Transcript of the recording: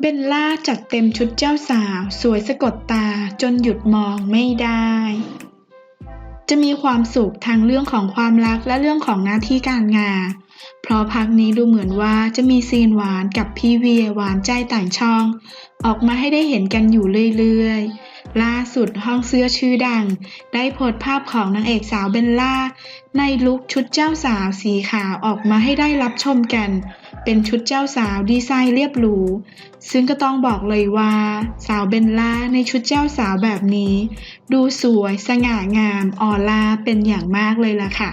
เบลล่าจัดเต็มชุดเจ้าสาว สวยสะกดตาจนหยุดมองไม่ได้ จะมีความสุขทางเรื่องของความรักและเรื่องของหน้าที่การงาน เพราะพักนี้ดูเหมือนว่าจะมีซีนหวานกับพี่เวียหวานใจต่างช่อง ออกมาให้ได้เห็นกันอยู่เรื่อยๆ ล่าสุดห้องเสื้อชื่อดัง ได้โพสต์ภาพของนางเอกสาวเบลล่า ในลุคชุดเจ้าสาวสีขาวออกมาให้ได้รับชมกัน เป็นชุดเจ้าสาวดีไซน์เรียบหรู ซึ่งก็ต้องบอกเลยว่า สาวเบลล่าในชุดเจ้าสาวแบบนี้ ดูสวยสง่างามออร่าเป็นอย่างมากเลยล่ะค่ะ